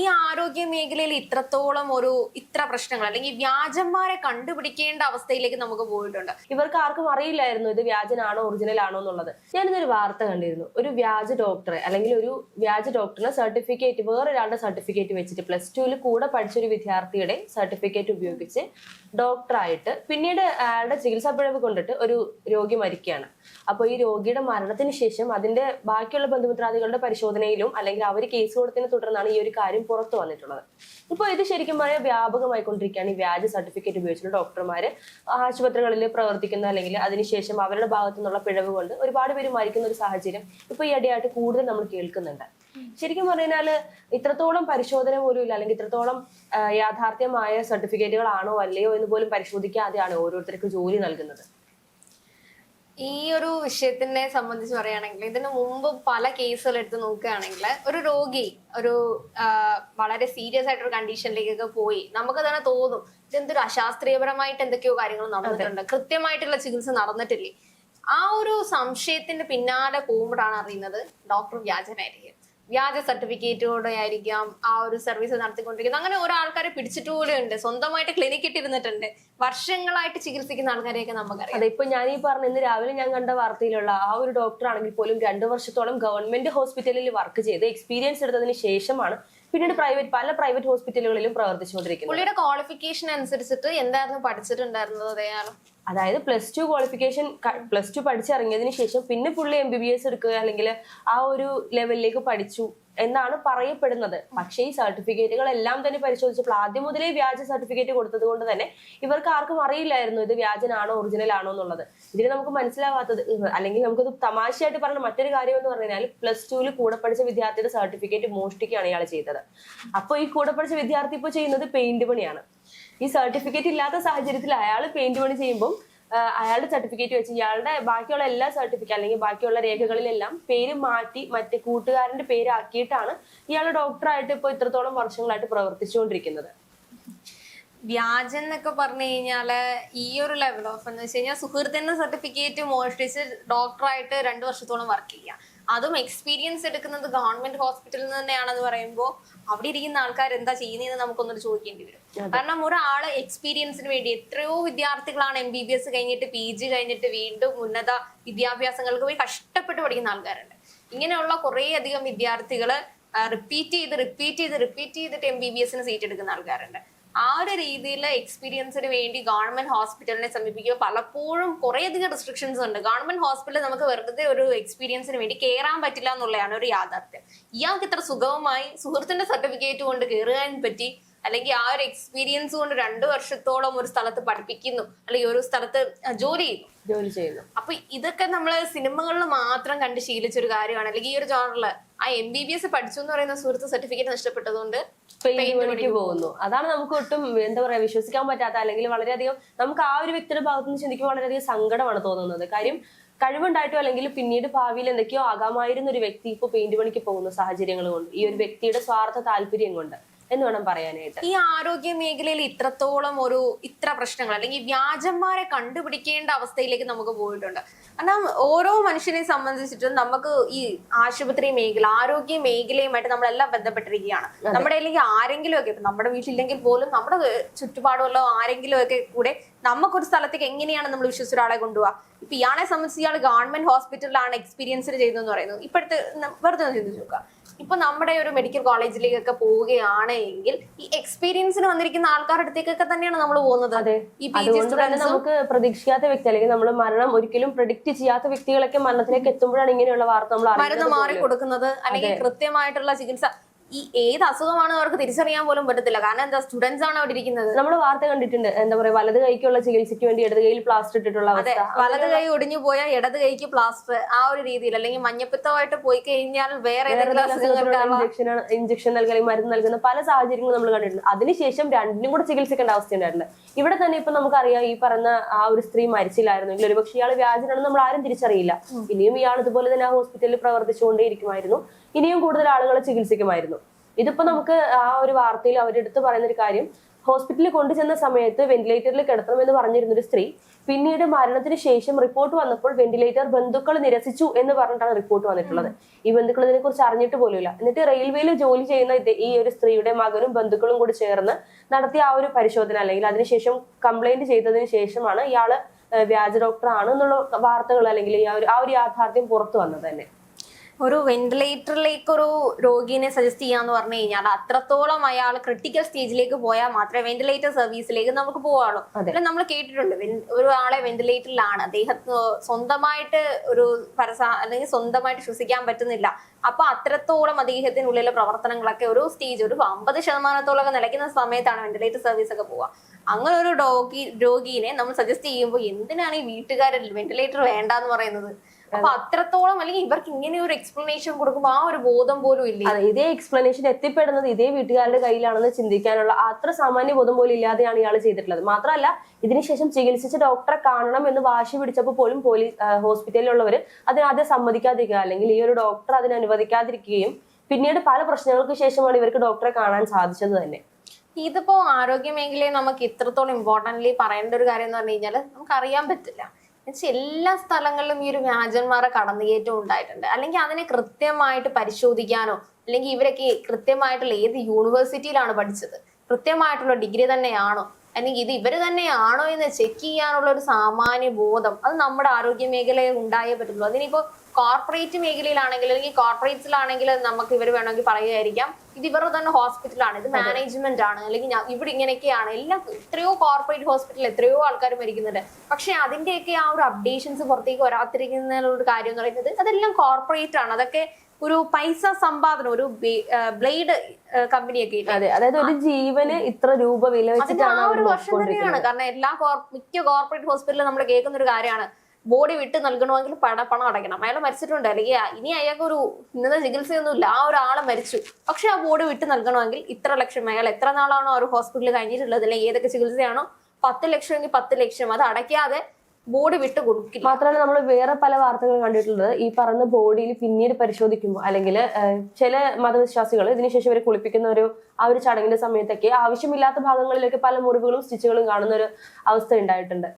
ഈ ആരോഗ്യ മേഖലയിൽ ഇത്രത്തോളം ഒരു ഇത്ര പ്രശ്നങ്ങൾ അല്ലെങ്കിൽ വ്യാജന്മാരെ കണ്ടുപിടിക്കേണ്ട അവസ്ഥയിലേക്ക് നമുക്ക് പോയിട്ടുണ്ട്. ഇവർക്ക് ആർക്കും അറിയില്ലായിരുന്നു ഇത് വ്യാജനാണോ ഒറിജിനൽ ആണോ എന്നുള്ളത്. ഞാനിതൊരു വാർത്ത കണ്ടിരുന്നു. ഒരു വ്യാജ ഡോക്ടറെ അല്ലെങ്കിൽ ഒരു വ്യാജ ഡോക്ടറിന് സർട്ടിഫിക്കറ്റ് വേറൊരാളുടെ സർട്ടിഫിക്കറ്റ് വെച്ചിട്ട് പ്ലസ് ടുവിൽ കൂടെ പഠിച്ച ഒരു വിദ്യാർത്ഥിയുടെ സർട്ടിഫിക്കറ്റ് ഉപയോഗിച്ച് ഡോക്ടറായിട്ട് പിന്നീട് അയാളുടെ ചികിത്സാ പിഴവ് കൊണ്ടിട്ട് ഒരു രോഗി മരിക്കുകയാണ്. അപ്പോൾ ഈ രോഗിയുടെ മരണത്തിന് ശേഷം അതിന്റെ ബാക്കിയുള്ള ബന്ധുമിത്രാദികളുടെ പരിശോധനയിലും അല്ലെങ്കിൽ അവർ കേസ് കൊടുത്തതിനെ തുടർന്നാണ് ഈ ഒരു കാര്യം പുറത്തു വന്നിട്ടുള്ളത്. ഇപ്പോൾ ഇത് ശരിക്കും പറയാൻ വ്യാപകമായിക്കൊണ്ടിരിക്കുകയാണ്. ഈ വ്യാജ സർട്ടിഫിക്കറ്റ് ഉപയോഗിച്ചിട്ട് ഡോക്ടർമാർ ആശുപത്രികളിൽ പ്രവർത്തിക്കുന്ന അല്ലെങ്കിൽ അതിനുശേഷം അവരുടെ ഭാഗത്തു നിന്നുള്ള പിഴവ് കൊണ്ട് ഒരുപാട് പേര് മരിക്കുന്ന ഒരു സാഹചര്യം ഇപ്പൊ ഈ ഇടയായിട്ട് കൂടുതൽ നമ്മൾ കേൾക്കുന്നുണ്ട്. ശരിക്കും പറഞ്ഞാൽ ഇത്രത്തോളം പരിശോധന പോലും ഇല്ല. അല്ലെങ്കിൽ ഇത്രത്തോളം യാഥാർത്ഥ്യമായ സർട്ടിഫിക്കറ്റുകളാണോ അല്ലയോ എന്ന് പോലും പരിശോധിക്കാതെയാണ് ഓരോരുത്തർക്ക് ജോലി നൽകുന്നത്. ഈ ഒരു വിഷയത്തിനെ സംബന്ധിച്ച് പറയുകയാണെങ്കിൽ ഇതിനു മുമ്പ് പല കേസുകൾ എടുത്ത് നോക്കുകയാണെങ്കിൽ ഒരു രോഗി ഒരു വളരെ സീരിയസ് ആയിട്ടൊരു കണ്ടീഷനിലേക്കൊക്കെ പോയി നമുക്ക് തന്നെ തോന്നും ഇതെന്തൊരു അശാസ്ത്രീയപരമായിട്ട് എന്തൊക്കെയോ കാര്യങ്ങൾ നടന്നിട്ടുണ്ട് കൃത്യമായിട്ടുള്ള ചികിത്സ നടന്നിട്ടില്ലേ? ആ ഒരു സംശയത്തിന്റെ പിന്നാലെ പോകുമ്പോഴാണ് അറിയുന്നത് ഡോക്ടർ വ്യാജനായിരിക്കും വ്യാജ സർട്ടിഫിക്കറ്റോടെ ആയിരിക്കാം ആ ഒരു സർവീസ് നടത്തിക്കൊണ്ടിരിക്കുന്നത്. അങ്ങനെ ഓരോ ആൾക്കാരെ പിടിച്ചിട്ട് പോലും ഉണ്ട്. സ്വന്തമായിട്ട് ക്ലിനിക്ക് ഇട്ടിരുന്നിട്ടുണ്ട്. വർഷങ്ങളായിട്ട് ചികിത്സിക്കുന്ന ആൾക്കാരെയൊക്കെ നമുക്കറിയാം. അതെ ഇപ്പൊ ഞാൻ ഈ പറഞ്ഞ ഇന്ന് രാവിലെ ഞാൻ കണ്ട വാർത്തയിലുള്ള ആ ഒരു ഡോക്ടർ ആണെങ്കിൽ പോലും രണ്ടു വർഷത്തോളം ഗവൺമെന്റ് ഹോസ്പിറ്റലിൽ വർക്ക് ചെയ്ത് എക്സ്പീരിയൻസ് എടുത്തതിന് ശേഷമാണ് പിന്നീട് പ്രൈവറ്റ് പല പ്രൈവറ്റ് ഹോസ്പിറ്റലുകളിലും പ്രവർത്തിച്ചുകൊണ്ടിരിക്കുന്നു. പുള്ളിയുടെ ക്വാളിഫിക്കേഷൻ അനുസരിച്ചിട്ട് എന്തായിരുന്നു പഠിച്ചിട്ടുണ്ടായിരുന്നത് അയാൾ അതായത് plus two qualification plus two പഠിച്ചിറങ്ങിയതിന് ശേഷം പിന്നെ പുള്ളി എം ബി ബി എസ് എടുക്കുക അല്ലെങ്കിൽ ആ ഒരു ലെവലിലേക്ക് പഠിച്ചു. എന്നാണ് പറയപ്പെടുന്നത്. പക്ഷേ ഈ സർട്ടിഫിക്കറ്റുകൾ എല്ലാം തന്നെ പരിശോധിച്ചപ്പോൾ ആദ്യം മുതലേ വ്യാജ സർട്ടിഫിക്കറ്റ് കൊടുത്തത് കൊണ്ട് തന്നെ ഇവർക്ക് ആർക്കും അറിയില്ലായിരുന്നു ഇത് വ്യാജനാണോ ഒറിജിനൽ ആണോ എന്നുള്ളത്. ഇതിന് നമുക്ക് മനസ്സിലാവാത്തത് അല്ലെങ്കിൽ നമുക്കത് തമാശയായിട്ട് പറഞ്ഞ മറ്റൊരു കാര്യം എന്ന് പറഞ്ഞാൽ പ്ലസ് ടുവിൽ കൂടെ പഠിച്ച വിദ്യാർത്ഥിയുടെ സർട്ടിഫിക്കറ്റ് മോഷ്ടിക്കുകയാണ് ഇയാൾ ചെയ്തത്. അപ്പോൾ ഈ കൂടെ പഠിച്ച വിദ്യാർത്ഥി ഇപ്പോൾ ചെയ്യുന്നത് പെയിന്റ് പണിയാണ്. ഈ സർട്ടിഫിക്കറ്റ് ഇല്ലാത്ത സാഹചര്യത്തിൽ അയാൾ പെയിന്റ് പണി ചെയ്യുമ്പോൾ അയാളുടെ സർട്ടിഫിക്കറ്റ് വെച്ച് ഇയാളുടെ ബാക്കിയുള്ള എല്ലാ സർട്ടിഫിക്കറ്റ് അല്ലെങ്കിൽ ബാക്കിയുള്ള രേഖകളിലെല്ലാം പേര് മാറ്റി മറ്റേ കൂട്ടുകാരന്റെ പേരാക്കിയിട്ടാണ് ഇയാൾ ഡോക്ടറായിട്ട് ഇപ്പോൾ ഇത്രത്തോളം വർഷങ്ങളായിട്ട് പ്രവർത്തിച്ചുകൊണ്ടിരിക്കുന്നത്. വ്യാജം എന്നൊക്കെ പറഞ്ഞു കഴിഞ്ഞാൽ ഈ ഒരു ലെവൽ ഓഫ് എന്ന് വെച്ച് കഴിഞ്ഞാൽ സുഹൃത്തിന്റെ സർട്ടിഫിക്കറ്റ് മോഷ്ടിച്ച് ഡോക്ടറായിട്ട് രണ്ടു വർഷത്തോളം വർക്ക് ചെയ്യുക അതും എക്സ്പീരിയൻസ് എടുക്കുന്നത് ഗവൺമെന്റ് ഹോസ്പിറ്റലിൽ നിന്ന് തന്നെയാണെന്ന് പറയുമ്പോൾ അവിടെ ഇരിക്കുന്ന ആൾക്കാർ എന്താ ചെയ്യുന്നതെന്ന് നമുക്കൊന്നൊരു ചോദിക്കേണ്ടി വരും. കാരണം ഒരാൾ എക്സ്പീരിയൻസിന് വേണ്ടി എത്രയോ വിദ്യാർത്ഥികളാണ് എം ബി ബി എസ് കഴിഞ്ഞിട്ട് പി ജി കഴിഞ്ഞിട്ട് വീണ്ടും ഉന്നത വിദ്യാഭ്യാസങ്ങൾക്ക് പോയി കഷ്ടപ്പെട്ട് പഠിക്കുന്ന ആൾക്കാരുണ്ട്. ഇങ്ങനെയുള്ള കുറേ അധികം വിദ്യാർത്ഥികൾ റിപ്പീറ്റ് ചെയ്ത് റിപ്പീറ്റ് ചെയ്ത് റിപ്പീറ്റ് ചെയ്തിട്ട് എം ബി ബി എസിന് സീറ്റ് എടുക്കുന്ന ആൾക്കാരുണ്ട്. ആ ഒരു രീതിയിലെ എക്സ്പീരിയൻസിന് വേണ്ടി ഗവൺമെന്റ് ഹോസ്പിറ്റലിനെ സമീപിക്കുക പലപ്പോഴും കുറേയധികം റെസ്ട്രിക്ഷൻസ് ഉണ്ട്. ഗവൺമെന്റ് ഹോസ്പിറ്റലിൽ നമുക്ക് വെറുതെ ഒരു എക്സ്പീരിയൻസിന് വേണ്ടി കയറാൻ പറ്റില്ല എന്നുള്ളതാണ് ഒരു യാഥാർത്ഥ്യം. ഇയാൾക്ക് ഇത്ര സുഖവുമായി സുഹൃത്തിന്റെ സർട്ടിഫിക്കറ്റ് കൊണ്ട് കയറാൻ പറ്റി അല്ലെങ്കിൽ ആ ഒരു എക്സ്പീരിയൻസ് കൊണ്ട് രണ്ടു വർഷത്തോളം ഒരു സ്ഥലത്ത് പഠിപ്പിക്കുന്നു അല്ലെങ്കിൽ ഒരു സ്ഥലത്ത് ജോലി ചെയ്യുന്നു. ജോലി ചെയ്യുന്നു. അപ്പൊ ഇതൊക്കെ നമ്മൾ സിനിമകളിൽ മാത്രം കണ്ട് ശീലിച്ച ഒരു കാര്യമാണ്. അല്ലെങ്കിൽ ഈ ഒരു ജോണറിൽ ആ എം ബി ബി എസ് പഠിച്ചു എന്ന് പറയുന്ന സുഹൃത്ത് സർട്ടിഫിക്കറ്റ് നഷ്ടപ്പെട്ടതുകൊണ്ട് പെയിന്റ് പോകുന്നു. അതാണ് നമുക്ക് ഒട്ടും എന്താ പറയാ വിശ്വസിക്കാൻ പറ്റാത്ത അല്ലെങ്കിൽ വളരെയധികം നമുക്ക് ആ ഒരു വ്യക്തിയുടെ ഭാഗത്ത് നിന്ന് ചിന്തിക്കുമ്പോൾ വളരെയധികം സങ്കടമാണ് തോന്നുന്നത്. കാര്യം കഴിവുണ്ടായിട്ടോ അല്ലെങ്കിൽ പിന്നീട് ഭാവിയിൽ എന്തൊക്കെയോ ആകാമായിരുന്ന ഒരു വ്യക്തി ഇപ്പോൾ പെയിന്റ് പണിക്ക് പോകുന്ന സാഹചര്യങ്ങൾ കൊണ്ട് ഈ ഒരു വ്യക്തിയുടെ സ്വാർത്ഥ താല്പര്യം കൊണ്ട്. എന്ന് വേണം പറയാനായിട്ട്. ഈ ആരോഗ്യ മേഖലയിൽ ഇത്രത്തോളം ഒരു ഇത്ര പ്രശ്നങ്ങൾ അല്ലെങ്കിൽ വ്യാജന്മാരെ കണ്ടുപിടിക്കേണ്ട അവസ്ഥയിലേക്ക് നമുക്ക് പോയിട്ടുണ്ട്. കാരണം ഓരോ മനുഷ്യനെ സംബന്ധിച്ചിട്ടും നമുക്ക് ഈ ആശുപത്രി മേഖല ആരോഗ്യ മേഖലയുമായിട്ട് നമ്മളെല്ലാം ബന്ധപ്പെട്ടിരിക്കുകയാണ്. നമ്മുടെ അല്ലെങ്കിൽ ആരെങ്കിലും ഒക്കെ ഇപ്പൊ നമ്മുടെ വീട്ടിലില്ലെങ്കിൽ പോലും നമ്മുടെ ചുറ്റുപാടുള്ള ആരെങ്കിലും ഒക്കെ കൂടെ നമുക്കൊരു സ്ഥലത്തേക്ക് എങ്ങനെയാണ് നമ്മൾ വിശ്വസിച്ച ഒരാളെ കൊണ്ടുപോവുക ഇപ്പൊ ഇയാളെ സംബന്ധിച്ച് ഇയാൾ ഗവൺമെന്റ് ഹോസ്പിറ്റലിലാണ് എക്സ്പീരിയൻസ് ചെയ്തതെന്ന് പറയുന്നത് ഇപ്പോഴത്തെ വെറുതെ ഒന്ന് ചിന്തിച്ചു നോക്കുക. ഇപ്പൊ നമ്മുടെ ഒരു മെഡിക്കൽ കോളേജിലേക്കൊക്കെ പോവുകയാണ് എങ്കിൽ ഈ എക്സ്പീരിയൻസിന് വന്നിരിക്കുന്ന ആൾക്കാരുടെ അടുത്തേക്കൊക്കെ തന്നെയാണ് നമ്മൾ പോകുന്നത്. നമുക്ക് പ്രതീക്ഷിക്കാത്ത വ്യക്തി അല്ലെങ്കിൽ നമ്മൾ മരണം ഒരിക്കലും പ്രഡിക്റ്റ് ചെയ്യാത്ത വ്യക്തികളൊക്കെ മരണത്തിലേക്ക് എത്തുമ്പോഴാണ് ഇങ്ങനെയുള്ള വാർത്ത നമ്മൾ മരുന്ന് മാറി കൊടുക്കുന്നത് അല്ലെങ്കിൽ കൃത്യമായിട്ടുള്ള ചികിത്സ ഈ ഏത് അസുഖമാണെന്ന് അവർക്ക് തിരിച്ചറിയാൻ പോലും പറ്റത്തില്ല. കാരണം എന്താ സ്റ്റുഡൻസ് ആണ് അവിടെ ഇരിക്കുന്നത്. നമ്മൾ വാർത്ത കണ്ടിട്ടുണ്ട്. എന്താ പറയാ വലത് കൈക്കുള്ള ചികിത്സയ്ക്ക് വേണ്ടി ഇടത് കൈയിൽ പ്ലാസ്റ്റർ ഇട്ടിട്ടുള്ള അതെ വലത് കൈ ഒടിഞ്ഞു പോയാൽ ഇടത് കൈക്ക് പ്ലാസ്റ്റർ ആ ഒരു രീതിയിൽ അല്ലെങ്കിൽ മഞ്ഞപ്പിത്തമായിട്ട് പോയി കഴിഞ്ഞാൽ വേറെ ഇഞ്ചക്ഷൻ ഇഞ്ചക്ഷൻ നൽകി മരുന്ന് നൽകുന്ന പല സാഹചര്യങ്ങളും നമ്മൾ കണ്ടിട്ടുണ്ട്. അതിനുശേഷം രണ്ടിനും കൂടെ ചികിത്സിക്കേണ്ട അവസ്ഥ ഉണ്ടായിട്ടുണ്ട് ഇവിടെ തന്നെ ഇപ്പൊ നമുക്കറിയാം ഈ പറഞ്ഞ ആ ഒരു സ്ത്രീ മരിച്ചില്ലായിരുന്നെങ്കിൽ ഒരുപക്ഷെ ഇയാൾ വ്യാജനാണെന്ന് നമ്മൾ ആരും തിരിച്ചറിയില്ല. ഇനിയും ഇയാൾ ഇതുപോലെ തന്നെ ആ ഹോസ്പിറ്റലിൽ പ്രവർത്തിച്ചുകൊണ്ടേയിരിക്കുമായിരുന്നു. ഇനിയും കൂടുതൽ ആളുകളെ ചികിത്സിക്കുമായിരുന്നു. ഇതിപ്പോ നമുക്ക് ആ ഒരു വാർത്തയിൽ അവരെടുത്ത് പറയുന്ന ഒരു കാര്യം ഹോസ്പിറ്റലിൽ കൊണ്ടുചെന്ന സമയത്ത് വെന്റിലേറ്ററിൽ കിടത്തണമെന്ന് പറഞ്ഞിരുന്ന ഒരു സ്ത്രീ പിന്നീട് മരണത്തിന് ശേഷം റിപ്പോർട്ട് വന്നപ്പോൾ വെന്റിലേറ്റർ ബന്ധുക്കൾ നിരസിച്ചു എന്ന് പറഞ്ഞിട്ടാണ് റിപ്പോർട്ട് വന്നിട്ടുള്ളത്. ഈ ബന്ധുക്കൾ ഇതിനെ കുറിച്ച് അറിഞ്ഞിട്ട് പോലുമില്ല. എന്നിട്ട് റെയിൽവേയിൽ ജോലി ചെയ്യുന്ന ഈ ഒരു സ്ത്രീയുടെ മകനും ബന്ധുക്കളും കൂടി ചേർന്ന് നടത്തിയ ആ ഒരു പരിശോധന അല്ലെങ്കിൽ അതിനുശേഷം കംപ്ലൈന്റ് ചെയ്തതിന് ശേഷമാണ് ഇയാൾ വ്യാജ ഡോക്ടർ ആണ് എന്നുള്ള വാർത്തകൾ അല്ലെങ്കിൽ ആ ഒരു യാഥാർത്ഥ്യം പുറത്തു വന്നത് തന്നെ. ഒരു വെന്റിലേറ്ററിലേക്ക് ഒരു രോഗിനെ സജസ്റ്റ് ചെയ്യാന്ന് പറഞ്ഞു കഴിഞ്ഞാൽ അത്രത്തോളം അയാൾ ക്രിട്ടിക്കൽ സ്റ്റേജിലേക്ക് പോയാൽ മാത്രമേ വെന്റിലേറ്റർ സർവീസിലേക്ക് നമുക്ക് പോവാളൂ അതെ. അല്ല നമ്മൾ കേട്ടിട്ടുണ്ട് ഒരാളെ വെന്റിലേറ്ററിലാണ് അദ്ദേഹത്തിന് സ്വന്തമായിട്ട് ഒരു പരസ അല്ലെങ്കിൽ സ്വന്തമായിട്ട് ശ്വസിക്കാൻ പറ്റുന്നില്ല. അപ്പൊ അത്രത്തോളം അദ്ദേഹത്തിനുള്ളിലെ പ്രവർത്തനങ്ങളൊക്കെ ഒരു സ്റ്റേജ് ഒരു അമ്പത് ശതമാനത്തോളം നിലയ്ക്കുന്ന സമയത്താണ് വെന്റിലേറ്റർ സർവീസ് ഒക്കെ പോവുക. അങ്ങനെ ഒരു രോഗി രോഗീനെ നമ്മൾ സജസ്റ്റ് ചെയ്യുമ്പോൾ എന്തിനാണ് ഈ വീട്ടുകാരിൽ വെന്റിലേറ്റർ വേണ്ടാന്ന് പറയുന്നത്? അപ്പൊ അത്രത്തോളം അല്ലെങ്കിൽ ഇവർക്ക് ഇങ്ങനെ ഒരു എക്സ്പ്ലനേഷൻ കൊടുക്കുമ്പോൾ ആ ഒരു ബോധം പോലും ഇല്ല? ഇതേ എക്സ്പ്ലനേഷൻ എത്തിപ്പെടുന്നത് ഇതേ വീട്ടുകാരുടെ കയ്യിലാണെന്ന് ചിന്തിക്കാനുള്ള അത്ര സാമാന്യ ബോധം പോലും ഇല്ലാതെയാണ് ഇയാൾ ചെയ്തിട്ടുള്ളത്. മാത്രമല്ല ഇതിനുശേഷം ചികിത്സിച്ച ഡോക്ടറെ കാണണം എന്ന് വാശി പിടിച്ചപ്പോൾ പോലും പോലീസ് ഹോസ്പിറ്റലിലുള്ളവർ അതിനാദ്യം സമ്മതിക്കാതിരിക്കുക. അല്ലെങ്കിൽ ഈ ഒരു ഡോക്ടർ അതിന് അനുവദിക്കാതിരിക്കുകയും പിന്നീട് പല പ്രശ്നങ്ങൾക്ക് ശേഷമാണ് ഇവർക്ക് ഡോക്ടറെ കാണാൻ സാധിച്ചത് തന്നെ. ഇതിപ്പോ ആരോഗ്യ മേഖലയെ നമുക്ക് ഇത്രത്തോളം ഇമ്പോർട്ടന്റ്ലി പറയേണ്ട ഒരു കാര്യം എന്ന് പറഞ്ഞു കഴിഞ്ഞാൽ നമുക്ക് അറിയാൻ പറ്റില്ല. എന്നുവെച്ചാൽ എല്ലാ സ്ഥലങ്ങളിലും ഈ ഒരു വ്യാജന്മാരെ കടന്നുകയറ്റം ഉണ്ടായിട്ടുണ്ട്. അല്ലെങ്കിൽ അതിനെ കൃത്യമായിട്ട് പരിശോധിക്കാനോ അല്ലെങ്കിൽ ഇവരൊക്കെ കൃത്യമായിട്ടുള്ള ഏത് യൂണിവേഴ്സിറ്റിയിലാണ് പഠിച്ചത് കൃത്യമായിട്ടുള്ള ഡിഗ്രി തന്നെയാണോ അല്ലെങ്കിൽ ഇത് ഇവർ തന്നെയാണോ എന്ന് ചെക്ക് ചെയ്യാനുള്ള ഒരു സാമാന്യ ബോധം അത് നമ്മുടെ ആരോഗ്യ മേഖലയിൽ ഉണ്ടായേ പറ്റുള്ളൂ അതിനിപ്പോ കോർപ്പറേറ്റ് മേഖലയിലാണെങ്കിൽ അല്ലെങ്കിൽ കോർപ്പറേറ്റ്സിലാണെങ്കിൽ നമുക്ക് ഇവർ വേണമെങ്കിൽ പറയുകയായിരിക്കാം. ഇത് ഇവരുടെ തന്നെ ഹോസ്പിറ്റലാണ്. ഇത് മാനേജ്മെന്റ് ആണ് അല്ലെങ്കിൽ ഇവിടെ ഇങ്ങനെയൊക്കെയാണ്. എല്ലാം എത്രയോ കോർപ്പറേറ്റ് ഹോസ്പിറ്റലിൽ എത്രയോ ആൾക്കാർ മരിക്കുന്നുണ്ട്. പക്ഷെ അതിന്റെയൊക്കെ ആ ഒരു അപ്ഡേഷൻസ് പുറത്തേക്ക് വരാത്തിരിക്കുന്ന ഒരു കാര്യം എന്ന് പറയുന്നത് അതെല്ലാം കോർപ്പറേറ്റ് ആണ്. അതൊക്കെ ഒരു പൈസ സമ്പാദനം ഒരു ബ്ലേഡ് കമ്പനിയൊക്കെ അതെ. അതായത് ഒരു ജീവന് ഇത്ര രൂപ വില വെച്ചിട്ട് വെച്ചിട്ടാണ് ആ ഒരു വർഷം തന്നെയാണ്. കാരണം എല്ലാ മിക്ക കോർപ്പറേറ്റ് ഹോസ്പിറ്റലിലും നമ്മൾ കേൾക്കുന്ന ഒരു കാര്യമാണ്. ബോഡി വിട്ട് നൽകണമെങ്കിൽ പട പണം അടയ്ക്കണം. അയാൾ മരിച്ചിട്ടുണ്ട്. അല്ലെങ്കിൽ ഇനി അയാൾക്ക് ഒരു ഇന്നത്തെ ചികിത്സയൊന്നുമില്ല. ആ ഒരാളെ മരിച്ചു. പക്ഷെ ആ ബോഡി വിട്ട് നൽകണമെങ്കിൽ ഇത്ര ലക്ഷം അയാൾ എത്ര നാളാണോ ഒരു ഹോസ്പിറ്റലിൽ കഴിഞ്ഞിട്ടുള്ളത്? അല്ലെങ്കിൽ ഏതൊക്കെ ചികിത്സയാണോ? പത്ത് ലക്ഷം എങ്കിൽ പത്ത് ലക്ഷം. അത് അടയ്ക്കാതെ ബോഡി വിട്ട് കൊടുക്കില്ല. മാത്രമല്ല നമ്മൾ വേറെ പല വാർത്തകൾ കണ്ടിട്ടുള്ളത് ഈ പറഞ്ഞ ബോഡിയിൽ പിന്നീട് പരിശോധിക്കുമ്പോൾ അല്ലെങ്കിൽ ചില മതവിശ്വാസികൾ ഇതിനുശേഷം ഇവരെ കുളിപ്പിക്കുന്ന ഒരു ആ ഒരു ചടങ്ങിന്റെ സമയത്തൊക്കെ ആവശ്യമില്ലാത്ത ഭാഗങ്ങളിലൊക്കെ പല മുറിവുകളും സ്റ്റിച്ചുകളും കാണുന്ന ഒരു അവസ്ഥ ഉണ്ടായിട്ടുണ്ട്.